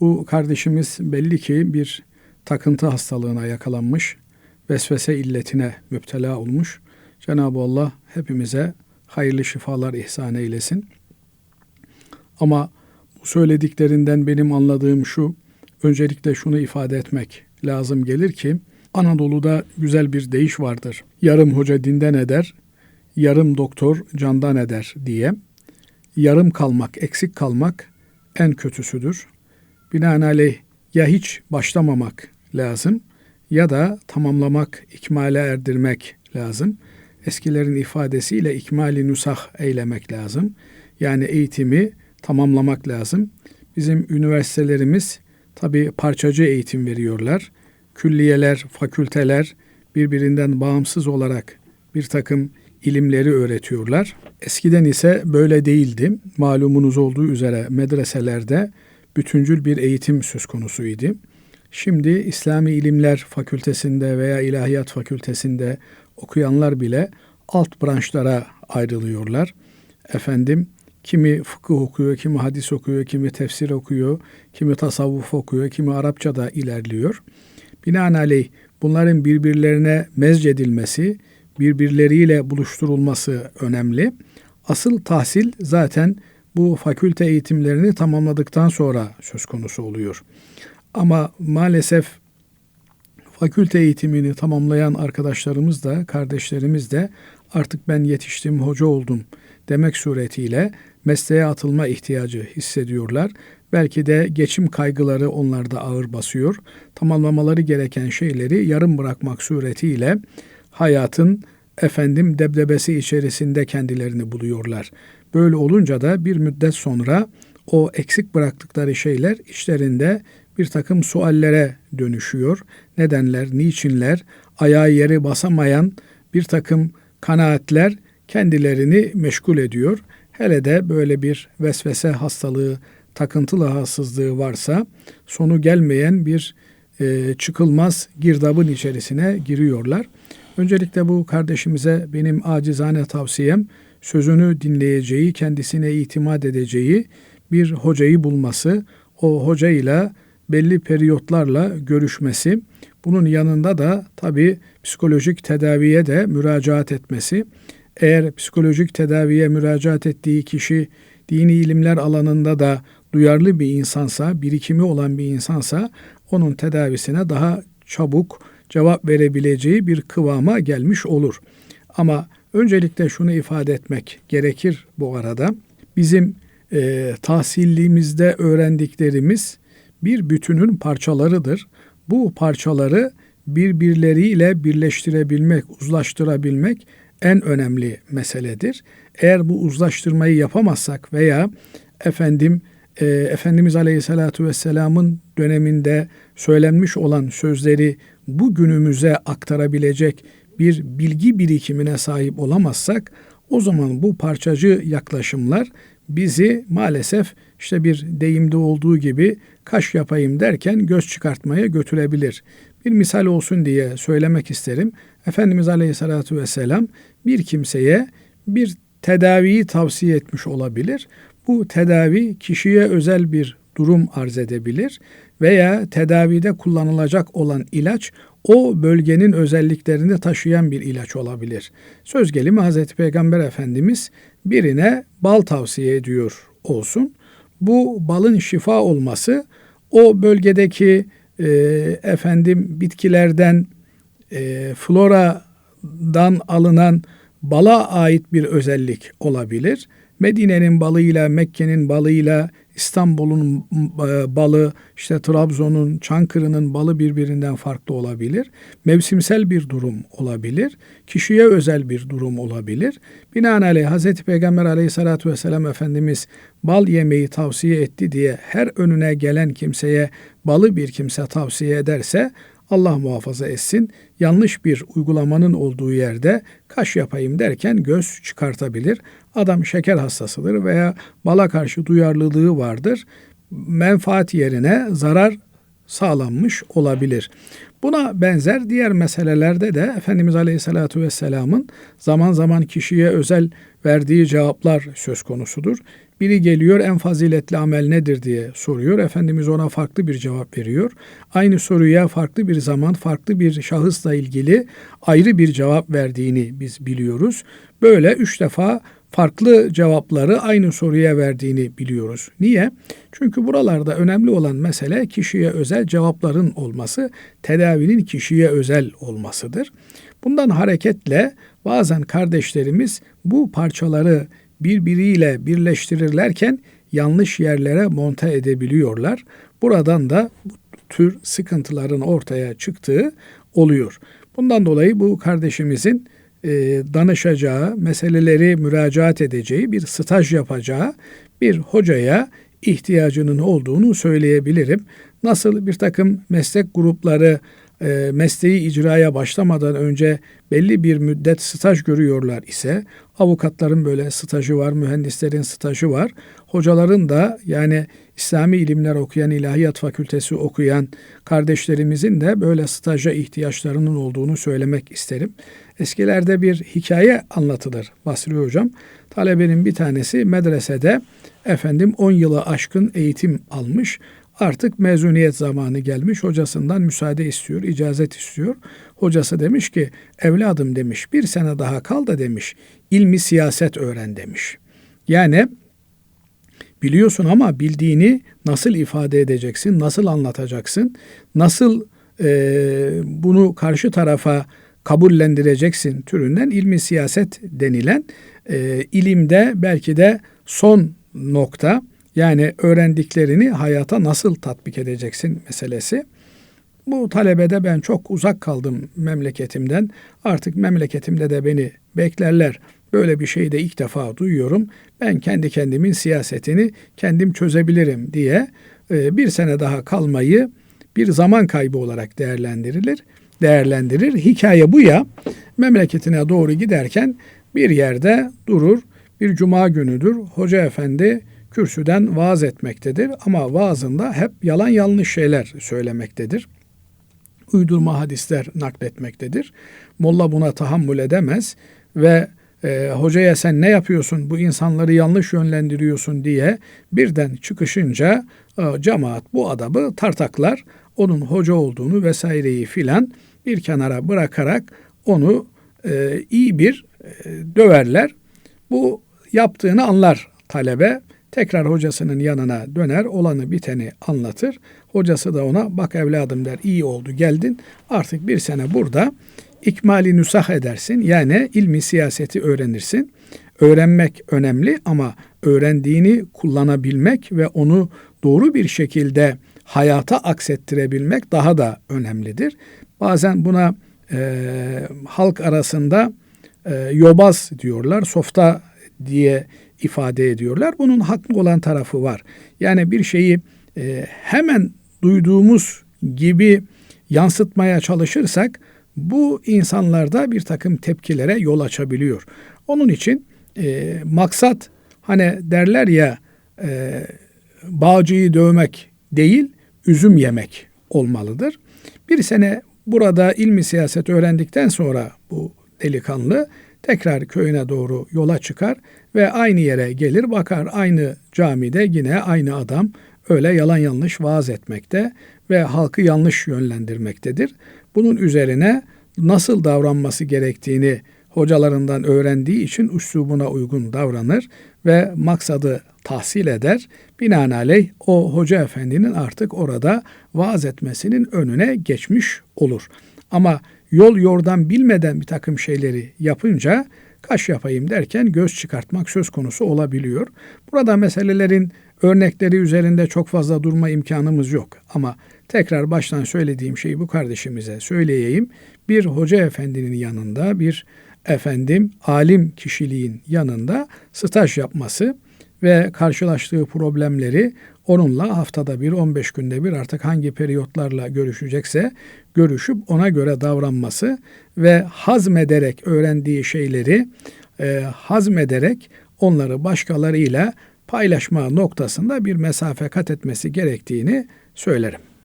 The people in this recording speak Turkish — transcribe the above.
Bu kardeşimiz belli ki bir takıntı hastalığına yakalanmış, vesvese illetine müptela olmuş. Cenab-ı Allah hepimize hayırlı şifalar ihsan eylesin. Ama bu söylediklerinden benim anladığım şu, öncelikle şunu ifade etmek lazım gelir ki, Anadolu'da güzel bir deyiş vardır. Yarım hoca dinden eder, yarım doktor candan eder diye. Yarım kalmak, eksik kalmak en kötüsüdür. Binaenaleyh ya hiç başlamamak lazım ya da tamamlamak, ikmale erdirmek lazım. Eskilerin ifadesiyle ikmali nusah eylemek lazım. Yani eğitimi tamamlamak lazım. Bizim üniversitelerimiz tabi parçacı eğitim veriyorlar. Külliyeler, fakülteler birbirinden bağımsız olarak bir takım ilimleri öğretiyorlar. Eskiden ise böyle değildi. Malumunuz olduğu üzere medreselerde bütüncül bir eğitim söz konusuydu. Şimdi İslami İlimler Fakültesinde veya İlahiyat Fakültesinde okuyanlar bile alt branşlara ayrılıyorlar. Efendim kimi fıkıh okuyor, kimi hadis okuyor, kimi tefsir okuyor, kimi tasavvuf okuyor, kimi Arapça da ilerliyor. Binaenaleyh bunların birbirlerine mezcedilmesi, birbirleriyle buluşturulması önemli. Asıl tahsil zaten bu fakülte eğitimlerini tamamladıktan sonra söz konusu oluyor. Ama maalesef fakülte eğitimini tamamlayan arkadaşlarımız da, kardeşlerimiz de artık ben yetiştim, hoca oldum demek suretiyle mesleğe atılma ihtiyacı hissediyorlar. Belki de geçim kaygıları onlarda ağır basıyor. Tamamlamaları gereken şeyleri yarım bırakmak suretiyle hayatın efendim debdebesi içerisinde kendilerini buluyorlar. Böyle olunca da bir müddet sonra o eksik bıraktıkları şeyler içlerinde bir takım suallere dönüşüyor. Nedenler, niçinler, ayağı yeri basamayan bir takım kanaatler kendilerini meşgul ediyor. Hele de böyle bir vesvese hastalığı, takıntılı rahatsızlığı varsa sonu gelmeyen bir e, çıkılmaz girdabın içerisine giriyorlar. Öncelikle bu kardeşimize benim acizane tavsiyem sözünü dinleyeceği, kendisine itimat edeceği bir hocayı bulması, o hocayla belli periyotlarla görüşmesi, bunun yanında da tabi psikolojik tedaviye de müracaat etmesi. Eğer psikolojik tedaviye müracaat ettiği kişi dini ilimler alanında da duyarlı bir insansa, birikimi olan bir insansa onun tedavisine daha çabuk cevap verebileceği bir kıvama gelmiş olur. Ama öncelikle şunu ifade etmek gerekir bu arada. Bizim e, tahsilliğimizde öğrendiklerimiz bir bütünün parçalarıdır. Bu parçaları birbirleriyle birleştirebilmek, uzlaştırabilmek en önemli meseledir. Eğer bu uzlaştırmayı yapamazsak veya efendim e, Efendimiz Aleyhisselatü Vesselam'ın döneminde söylenmiş olan sözleri bu günümüze aktarabilecek bir bilgi birikimine sahip olamazsak o zaman bu parçacı yaklaşımlar bizi maalesef işte bir deyimde olduğu gibi kaş yapayım derken göz çıkartmaya götürebilir. Bir misal olsun diye söylemek isterim. Efendimiz Aleyhisselatü Vesselam bir kimseye bir tedaviyi tavsiye etmiş olabilir. Bu tedavi kişiye özel bir durum arz edebilir veya tedavide kullanılacak olan ilaç o bölgenin özelliklerini taşıyan bir ilaç olabilir. Söz gelimi Hazreti Peygamber Efendimiz birine bal tavsiye ediyor olsun. Bu balın şifa olması o bölgedeki e, efendim bitkilerden e, floradan alınan bala ait bir özellik olabilir. Medine'nin balıyla, Mekke'nin balıyla, İstanbul'un balı, işte Trabzon'un, Çankırı'nın balı birbirinden farklı olabilir. Mevsimsel bir durum olabilir. Kişiye özel bir durum olabilir. Binaenaleyh Hz. Peygamber aleyhissalatü vesselam Efendimiz bal yemeyi tavsiye etti diye her önüne gelen kimseye balı bir kimse tavsiye ederse Allah muhafaza etsin yanlış bir uygulamanın olduğu yerde kaş yapayım derken göz çıkartabilir. Adam şeker hastasıdır veya bala karşı duyarlılığı vardır. Menfaat yerine zarar sağlanmış olabilir. Buna benzer diğer meselelerde de Efendimiz Aleyhisselatü Vesselam'ın zaman zaman kişiye özel verdiği cevaplar söz konusudur. Biri geliyor en faziletli amel nedir diye soruyor. Efendimiz ona farklı bir cevap veriyor. Aynı soruya farklı bir zaman farklı bir şahısla ilgili ayrı bir cevap verdiğini biz biliyoruz. Böyle üç defa farklı cevapları aynı soruya verdiğini biliyoruz. Niye? Çünkü buralarda önemli olan mesele kişiye özel cevapların olması, tedavinin kişiye özel olmasıdır. Bundan hareketle bazen kardeşlerimiz bu parçaları birbiriyle birleştirirlerken yanlış yerlere monte edebiliyorlar. Buradan da bu tür sıkıntıların ortaya çıktığı oluyor. Bundan dolayı bu kardeşimizin e, danışacağı, meseleleri müracaat edeceği, bir staj yapacağı bir hocaya ihtiyacının olduğunu söyleyebilirim. Nasıl bir takım meslek grupları e, mesleği icraya başlamadan önce belli bir müddet staj görüyorlar ise avukatların böyle stajı var, mühendislerin stajı var. Hocaların da yani İslami ilimler okuyan, ilahiyat fakültesi okuyan kardeşlerimizin de böyle staja ihtiyaçlarının olduğunu söylemek isterim. Eskilerde bir hikaye anlatılır Basri Hocam. Talebenin bir tanesi medresede efendim 10 yılı aşkın eğitim almış. Artık mezuniyet zamanı gelmiş. Hocasından müsaade istiyor, icazet istiyor. Hocası demiş ki evladım demiş bir sene daha kal da demiş ilmi siyaset öğren demiş. Yani biliyorsun ama bildiğini nasıl ifade edeceksin, nasıl anlatacaksın, nasıl e, bunu karşı tarafa kabullendireceksin türünden ilmi siyaset denilen e, ilimde belki de son nokta yani öğrendiklerini hayata nasıl tatbik edeceksin meselesi. Bu talebede ben çok uzak kaldım memleketimden. Artık memleketimde de beni beklerler. Böyle bir şeyi de ilk defa duyuyorum. Ben kendi kendimin siyasetini kendim çözebilirim diye e, bir sene daha kalmayı bir zaman kaybı olarak değerlendirilir. Değerlendirir. Hikaye bu ya. Memleketine doğru giderken bir yerde durur. Bir cuma günüdür. Hoca efendi kürsüden vaaz etmektedir ama vaazında hep yalan yanlış şeyler söylemektedir. Uydurma hadisler nakletmektedir. Molla buna tahammül edemez ve e, hocaya sen ne yapıyorsun bu insanları yanlış yönlendiriyorsun diye birden çıkışınca e, cemaat bu adamı tartaklar onun hoca olduğunu vesaireyi filan bir kenara bırakarak onu e, iyi bir e, döverler. Bu yaptığını anlar talebe Tekrar hocasının yanına döner, olanı biteni anlatır. Hocası da ona bak evladım der, iyi oldu geldin. Artık bir sene burada ikmali nüsah edersin. Yani ilmi siyaseti öğrenirsin. Öğrenmek önemli ama öğrendiğini kullanabilmek ve onu doğru bir şekilde hayata aksettirebilmek daha da önemlidir. Bazen buna e, halk arasında e, yobaz diyorlar, softa diye ifade ediyorlar. Bunun haklı olan tarafı var. Yani bir şeyi e, hemen duyduğumuz gibi yansıtmaya çalışırsak bu insanlarda bir takım tepkilere yol açabiliyor. Onun için e, maksat hani derler ya e, bağcıyı dövmek değil üzüm yemek olmalıdır. Bir sene burada ilmi siyaset öğrendikten sonra bu delikanlı tekrar köyüne doğru yola çıkar ve aynı yere gelir bakar aynı camide yine aynı adam öyle yalan yanlış vaaz etmekte ve halkı yanlış yönlendirmektedir. Bunun üzerine nasıl davranması gerektiğini hocalarından öğrendiği için üslubuna uygun davranır ve maksadı tahsil eder. Binaenaleyh o hoca efendinin artık orada vaaz etmesinin önüne geçmiş olur. Ama yol yordan bilmeden bir takım şeyleri yapınca kaş yapayım derken göz çıkartmak söz konusu olabiliyor. Burada meselelerin örnekleri üzerinde çok fazla durma imkanımız yok. Ama tekrar baştan söylediğim şeyi bu kardeşimize söyleyeyim. Bir hoca efendinin yanında bir efendim alim kişiliğin yanında staj yapması ve karşılaştığı problemleri onunla haftada bir, 15 günde bir artık hangi periyotlarla görüşecekse görüşüp ona göre davranması ve hazmederek öğrendiği şeyleri e, hazmederek onları başkalarıyla paylaşma noktasında bir mesafe kat etmesi gerektiğini söylerim.